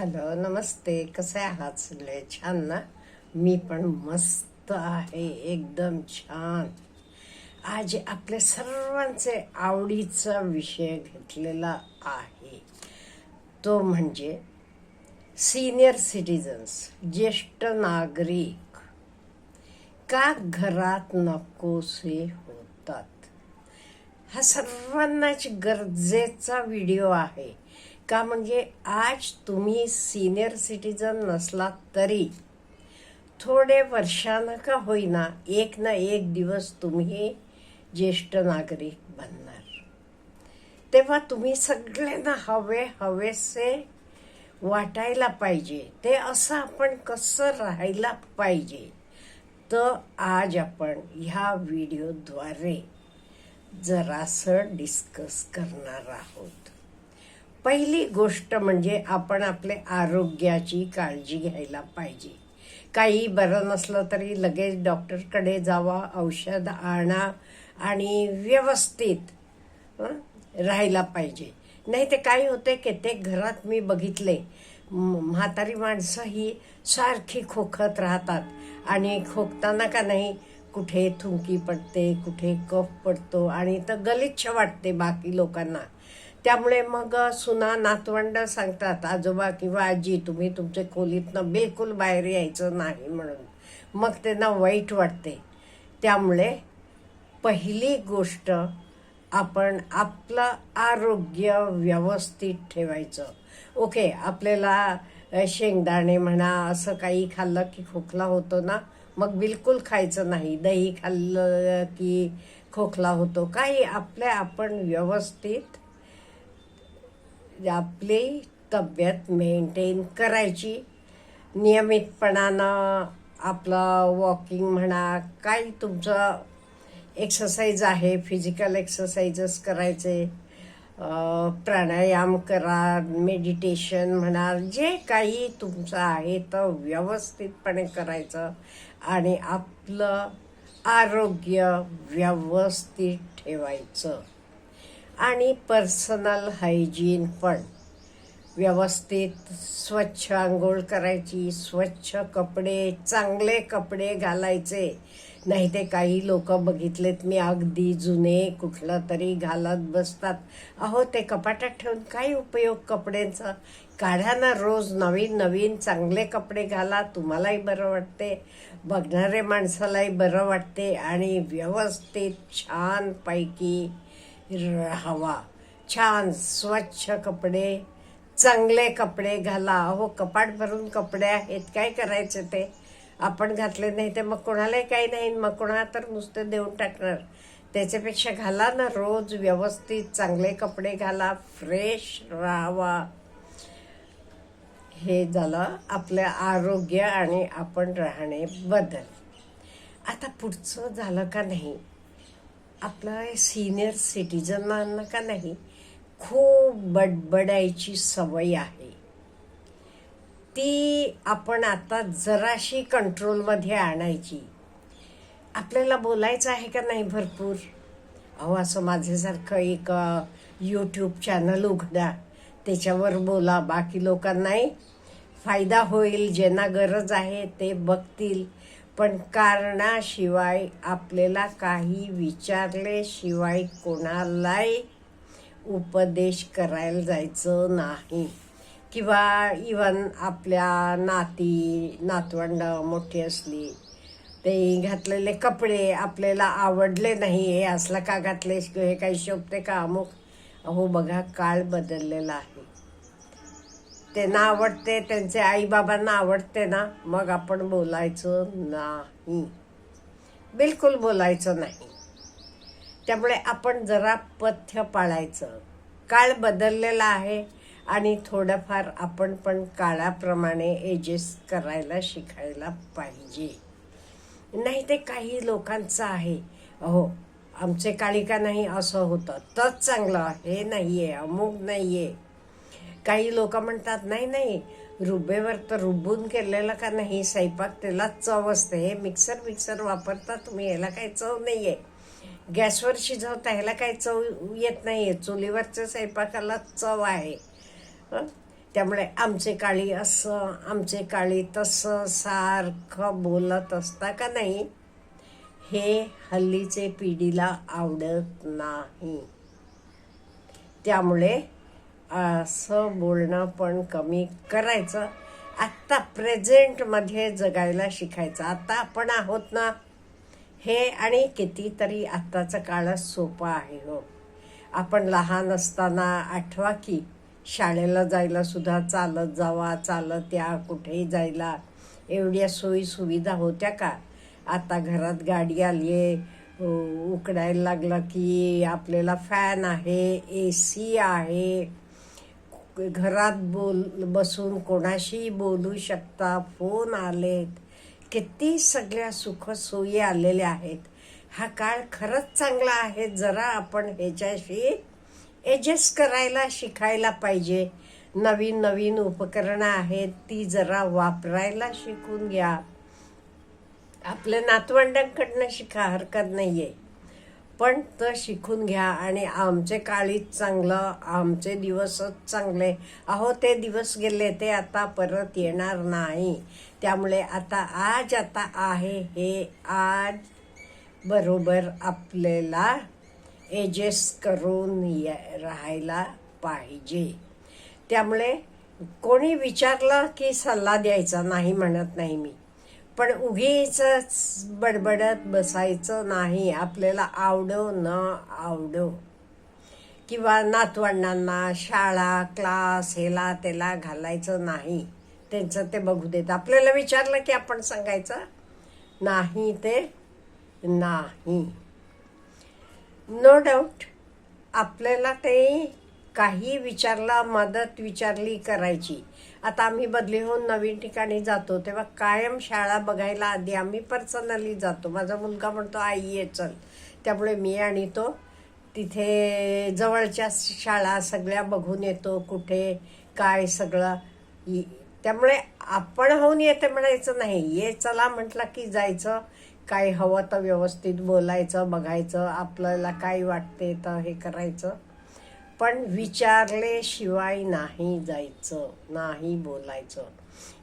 Hello नमस्ते. कसे आहात सगळे? छान ना? मी पण मस्त आहे. एकदम छान. आज आपल्या सर्वांचे आवडीचा विषय घेतलेला आहे. तो म्हणजे सिनियर सिटीजन्स ज्येष्ठ नागरिक. का घरात नकोसे होतात? हा सर्वांनाच गरजेचा व्हिडिओ आहे. का म्हणजे आज तुम्ही सिनियर सिटीजन नसलात तरी थोडे वर्षानं का होईना एक ना एक दिवस तुम्ही ज्येष्ठ नागरिक बनणार. तेव्हा तुम्ही सगळ्यांना हवे हवेसे वाटायला पाहिजे. ते असं आपण कसं राहायला पाहिजे. तर आज आपण ह्या व्हिडिओद्वारे जरासं डिस्कस करणार आहोत. पहिली गोष्ट म्हणजे आपण आपले आरोग्याची काळजी घ्यायला पाहिजे. काही बरं नसलं तरी लगेच डॉक्टरकडे जावा औषध आणा आणि व्यवस्थित राहायला पाहिजे. नाही ते काय होते कित्येक घरात मी बघितले म्हातारी माणसं ही सारखी खोखत राहतात आणि खोकताना का नाही कुठे थुंकी पडते कुठे कफ पडतो आणि तर गलिच्छ वाटते बाकी लोकांना. त्यामुळे मग सुना नातवंड सांगतात आजोबा किंवा आजी तुम्ही तुमच्या खोलीतनं बिलकुल बाहेर यायचं नाही म्हणून. मग त्यांना वाईट वाटते. त्यामुळे पहिली गोष्ट आपण आपलं आरोग्य व्यवस्थित ठेवायचं. ओके आपल्याला शेंगदाणे म्हणा असं काही खाल्लं की खोकला होतो ना मग बिलकुल खायचं नाही. दही खाल्लं की खोकला होतो. काही आपल्या आपण व्यवस्थित आपली तब्येत मेंटेन करायची. नियमितपणानं आपलं वॉकिंग म्हणा काही तुमचं एक्सरसाइज आहे फिजिकल एक्सरसाइजेस करायचे प्राणायाम करा मेडिटेशन म्हणा जे काही तुमचं आहे तर व्यवस्थितपणे करायचं आणि आपलं आरोग्य व्यवस्थित ठेवायचं. आणि पर्सनल हायजीन पण. व्यवस्थित स्वच्छ आंघोळ करायची स्वच्छ कपडे चांगले कपडे घालायचे. नाही ते काही लोक बघितलेत. मी अगदी जुने कुठलं तरी घालत बसतात. अहो ते कपाटात ठेवून काय उपयोग कपड्यांचा? काढा ना रोज नवीन नवीन चांगले कपडे घाला तुम्हालाही बरं वाटते. बघणारे माणसालाही बरं वाटते. आणि व्यवस्थित छानपैकी राहावा छान स्वच्छ कपडे चांगले कपडे घाला अहो कपाट भरून कपडे आहेत काय करायचे ते? आपण घातले नाही ते मग कोणालाही काही नाही मग कोणाला तर नुसते देऊन टाकणार. त्याच्यापेक्षा घाला ना रोज व्यवस्थित चांगले कपडे घाला फ्रेश राहावा. हे झालं आपलं आरोग्य आणि आपण राहणे बदल. आता पुढचं झालं का नाही? आपलं सिनियर सिटीजनांना का नाही खूप बडबडायची सवय आहे. ती आपण आता जराशी कंट्रोलमध्ये आणायची. आपल्याला बोलायचं आहे का नाही भरपूर? अहो असं माझ्यासारखं एक यूट्यूब चॅनल उघडा. त्याच्यावर बोला. बाकी लोकांनाही फायदा होईल ज्यांना गरज आहे ते बघतील. पण कारणाशिवाय आपल्याला काही विचारल्याशिवाय कोणालाही उपदेश करायला जायचं नाही. किंवा इवन आपल्या नाती नातवंड मोठी असली ते घातलेले कपडे आपल्याला आवडले नाही हे असलं का घातले हे काही शोभते का? अमुक अहो बघा काळ बदललेला आहे. त्यांना आवडते त्यांचे आईबाबांना आवडते ना मग आपण बोलायचं नाही. बिलकुल बोलायचं नाही. त्यामुळे आपण जरा पथ्य पाळायचं. काळ बदललेला आहे आणि थोडंफार आपण पण काळाप्रमाणे एजेस करायला शिकायला पाहिजे. नाही ते काही लोकांचं आहे. अहो आमचे काळी का नाही असं होतं. तच चांगलं हे नाही आहे अमुक नाही आहे काही लोक म्हणतात नाही नाही रुबेवर तर रुबून केलेलं का नाही? स्वयंपाक त्याला चव असते. हे मिक्सर मिक्सर वापरता तुम्ही याला काही चव नाही आहे गॅसवर शिजवता ह्याला काही चव येत नाही आहे चुलीवरच्या स्वयंपाकाला चव आहे. हं? त्यामुळे आमचे काळी असं आमचे काळी तसं सारखं बोलत असता का नाही? हे हल्लीचे पिढीला आवडत नाही. त्यामुळे असं बोलणं पण कमी करायचं. आत्ता प्रेझेंटमध्ये जगायला शिकायचं. आता आपण आहोत ना हे आणि कितीतरी आत्ताचा काळच सोपा आहे हो. आपण लहान असताना आठवा की शाळेला जायला सुद्धा चालत जावा चालत या कुठेही जायला. एवढ्या सोयी सुविधा होत्या का? आता घरात गाडी आली आहे उकडायला लागलं की आपल्याला फॅन आहे ए सी आहे. घरात बोल बसून कोणाशी बोलू शकता. फोन आलेत. किती सगळ्या सुखसोयी आलेल्या आहेत. हा काळ खरंच चांगला आहे. जरा आपण ह्याच्याशी ॲडजस्ट करायला शिकायला पाहिजे. नवीन नवीन उपकरणं आहेत. ती जरा वापरायला शिकून घ्या. आपल्या नातवंडांकडनं शिका हरकत नाही आहे पण तर शिकून घ्या आणि आमचे काळीच चांगलं आमचे दिवसच चांगले. अहो ते दिवस गेले ते आता परत येणार नाही. त्यामुळे आता आज आता आहे हे आज बरोबर आपल्याला ॲडजस्ट करून या- राहायला पाहिजे. त्यामुळे कोणी विचारलं की सल्ला द्यायचा? नाही म्हणत नाही मी. पण उगीच बडबडत बसायचं नाही. आपल्याला आवडो न आवडो. किंवा नातवंडांना शाळा क्लास हेला त्याला घालायचं नाही. त्यांचं ते बघू देत. आपल्याला विचारलं की आपण सांगायचं? नाही ते नाही. नो डाऊट आपल्याला ते काही विचारला मदत विचारली करायची. आता आम्ही बदली होऊन नवीन ठिकाणी जातो. तेव्हा कायम शाळा बघायला आधी आम्ही पर्सनली जातो. माझा मुलगा म्हणतो आई ये चल. त्यामुळे मी आणि तो तिथे जवळच्या शाळा सगळ्या बघून येतो कुठे काय सगळं. त्यामुळे आपण होऊन येते म्हणायचं नाही. ये चला म्हटलं की जायचं. काय हवं तर व्यवस्थित बोलायचं बघायचं आपल्याला काय वाटते तर हे करायचं. पण विचारलेशिवाय नाही जायचं नाही बोलायचं.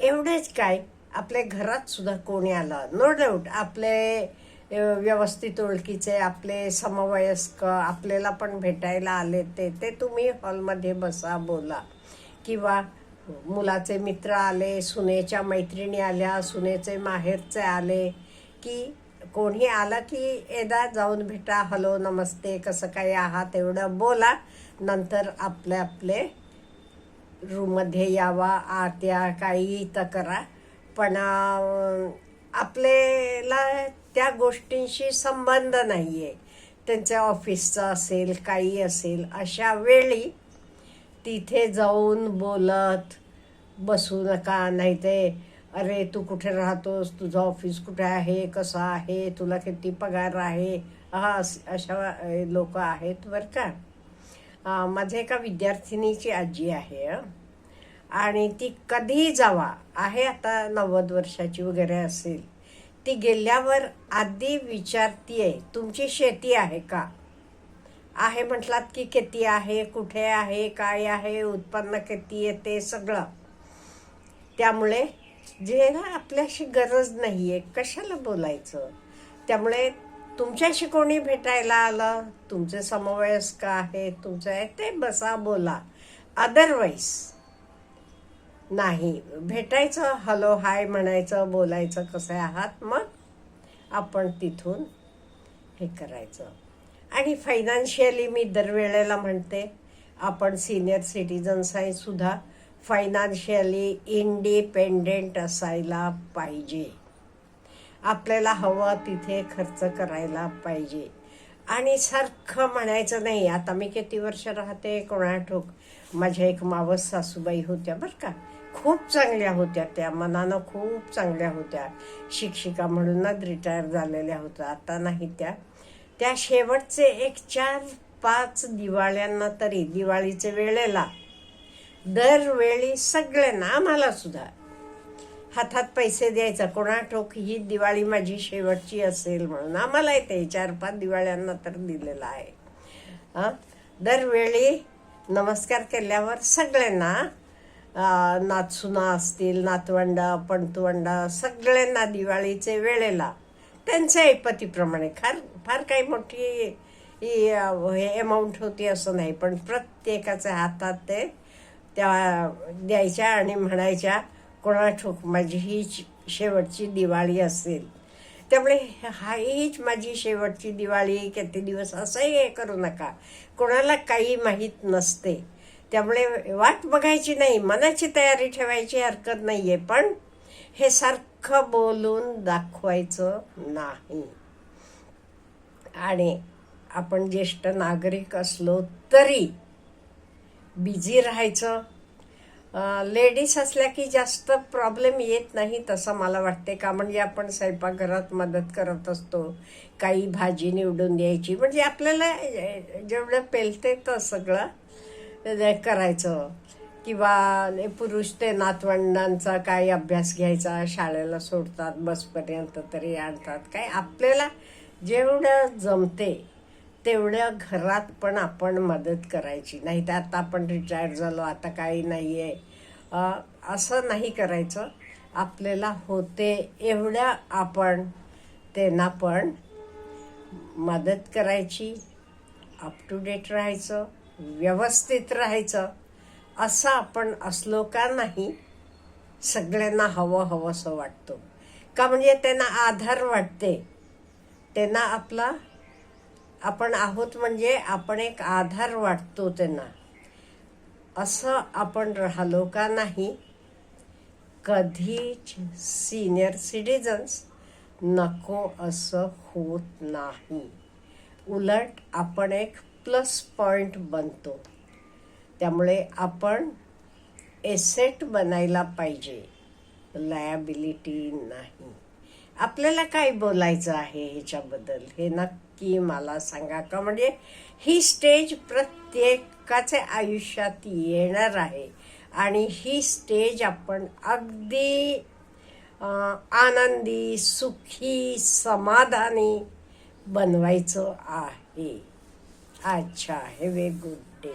एवढेच काय. आपल्या घरात सुद्धा कोणी आलं? नो डाऊट आपले व्यवस्थित ओळखीचे आपले समवयस्क आपल्याला पण भेटायला आले ते ते तुम्ही हॉलमध्ये बसा बोला. किंवा मुलाचे मित्र आले सुनेच्या मैत्रिणी आल्या सुनेचे माहेरचे आले की कोणी आलं की एदा जाऊन भेटा हॅलो नमस्ते कसं काय आहात? एवढं बोला. नंतर आपले आपले रूममध्ये यावा आत्या काही तर करा. पण आपल्याला त्या गोष्टींशी संबंध नाही आहे त्यांच्या ऑफिसचं असेल काही असेल अशा वेळी तिथे जाऊन बोलत बसू नका. नाही ते अरे तू कुठे राहतोस? तुझं ऑफिस कुठे आहे? कसं आहे? तुला किती पगार आहे? हा अशा लोक आहेत बरं का. अं, माझ्या एका विद्यार्थिनीची आजी आहे आणि ती कधीही जावा आहे आता नव्वद वर्षाची वगैरे असेल. ती गेल्यावर आधी विचारतीये तुमची शेती आहे का? आहे म्हटलात की किती आहे? कुठे आहे? काय आहे? उत्पन्न किती येते? सगळं. त्यामुळे जे ना आपल्याशी गरज नाहीये कशाला बोलायचं? त्यामुळे तुमच्याशी कोणी भेटायला आलं? तुमचे समवयस्क आहे तुमचं आहे ते बसा बोला. अदरवाईज नाही. भेटायचं हॅलो हाय म्हणायचं बोलायचं कसं आहात? मग आपण तिथून हे करायचं. आणि फायनान्शियली मी दरवेळेला म्हणते आपण सिनियर सिटीजन्स आहे सुद्धा. फायनान्शियली इंडिपेंडेंट असायला पाहिजे. आपल्याला हवं तिथे खर्च करायला पाहिजे. आणि सारखं म्हणायचं नाही आता मी किती वर्ष राहते कोणा ठोक माझ्या एक मावस सासूबाई होत्या बरं का. खूप चांगल्या होत्या त्या मनानं खूप चांगल्या होत्या. शिक्षिका म्हणूनच रिटायर झालेल्या होत्या आता नाही त्या. त्या शेवटचे एक चार पाच दिवाळ्यांना तरी दिवाळीचे वेळेला दरवेळी सगळ्यांना आम्हाला सुद्धा. हातात पैसे द्यायचा कोणा ठोक ही दिवाळी माझी शेवटची असेल म्हणून आम्हाला येते चार पाच दिवाळ्यांना तर दिलेला आहे. दरवेळी नमस्कार केल्यावर सगळ्यांना नातसुना असतील नातवंडा पणतवंडा सगळ्यांना दिवाळीचे वेळेला त्यांच्या ऐपतीप्रमाणे फार फार काही मोठी ही, हे अमाऊंट होती असं नाही पण प्रत्येकाच्या हातात ते त्या द्यायच्या आणि म्हणायच्या कोणा ठोक माझी हीच शेवटची दिवाळी असेल. त्यामुळे हा हीच माझी शेवटची दिवाळी किती दिवस असंही हे करू नका. कोणाला काही माहीत नसते. त्यामुळे वाट बघायची नाही मनाची तयारी ठेवायची हरकत नाही आहे पण हे सारखं बोलून दाखवायचं नाही. आणि आपण ज्येष्ठ नागरिक असलो तरी बिझी राहायचं. लेडीज असल्या की जास्त प्रॉब्लेम येत नाही तसं मला वाटते का म्हणजे आपण स्वयंपाकघरात मदत करत असतो. काही भाजी निवडून द्यायची. म्हणजे आपल्याला जेवढं पेलते तर सगळं करायचं. किंवा पुरुष ते नातवंडांचा काय अभ्यास घ्यायचा. शाळेला सोडतात बसपर्यंत तरी आणतात. काय आपल्याला जेवढं जमते तेवढ्या घरात पण आपण मदत करायची. नाही तर आता आपण रिटायर झालो आता काही नाही आहे असं नाही करायचं. आपल्याला होते एवढ्या आपण त्यांना पण मदत करायची अप टू डेट राहायचं व्यवस्थित राहायचं असं आपण असलो का नाही सगळ्यांना हवं हवंसं वाटतो. का म्हणजे त्यांना आधार वाटते. त्यांना आपला आपण आहोत म्हणजे आपण एक आधार वाटतो त्यांना. असं आपण राहिलो का नाही? कधीच सिनियर सिटीजन्स नको असं होत नाही. उलट आपण एक प्लस पॉईंट बनतो. त्यामुळे आपण एसेट बनायला पाहिजे. लायबिलिटी नाही. आपल्याला काय बोलायचं आहे ह्याच्याबद्दल? हे नक्की मला सांगा का? म्हणजे ही स्टेज प्रत्येकाच्या आयुष्यात येणार आहे. आणि ही स्टेज आपण अगदी आनंदी सुखी समाधानी बनवायचं आहे. अच्छा हे वे गुड डे